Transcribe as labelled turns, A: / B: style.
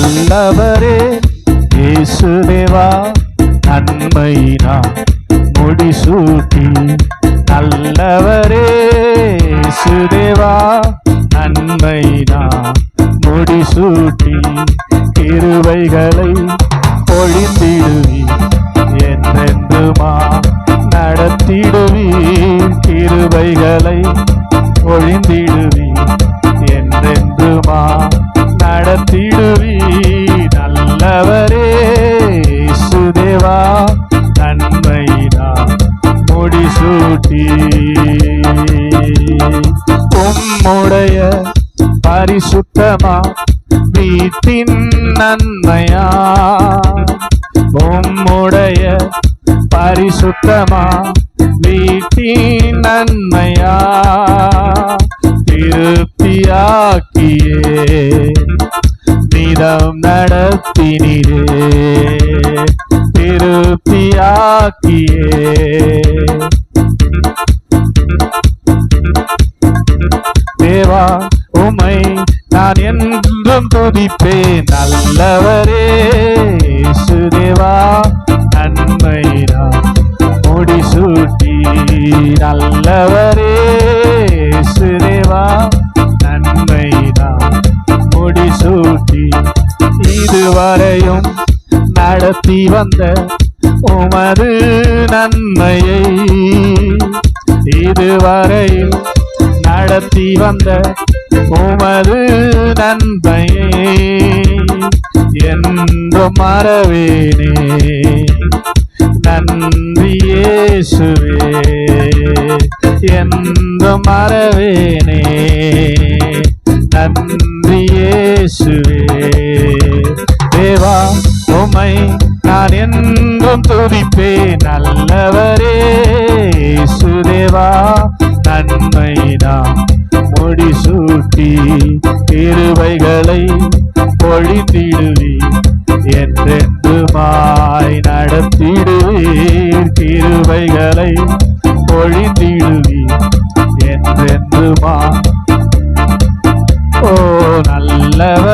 A: நல்லவரே இயேசுதேவா நன்மையினா முடிசூட்டி. நல்லவரே இயேசுதேவா நன்மையினா முடிசூட்டி. கிருபைகளை பொழிந்திடுவி என்றென்றுமா நடத்திடுவி கிருபைகளை பொழிந்திடுவி நடத்திடுவி. நல்லவரே சுதேவா நன்மையினா முடிசூட்டி. உம்முடைய பரிசுத்தமா வீட்டின் நன்மையா? உம்முடைய பரிசுத்தமா வீட்டின் நன்மையா? நிதம் நடத்தினீரே திருப்தியாக்கியே. தேவா உமை நான் என்றும் துதிப்பேன். நல்லவரே சுதேவா இதுவரையும் நடத்தி வந்த உமது நன்மையை இதுவரையில் நடத்தி வந்த உமது நன்மையை என்றும் மறவேனே. நன்றியேசுவே என்றும் மறவேனே. நன்றியேசுவே தேவா உமை நான் என்றும் துதிப்பேன் நல்லவரே. சுதேவா நன்மை நன்மைனா முடிசூட்டி இருவைகளை பொழிந்திடுவி என்றென்றுமாய் நடத்திடுவீர். திருவைகளை பொழிந்திடுவி என்றென்றுமா ஓ நல்லவர்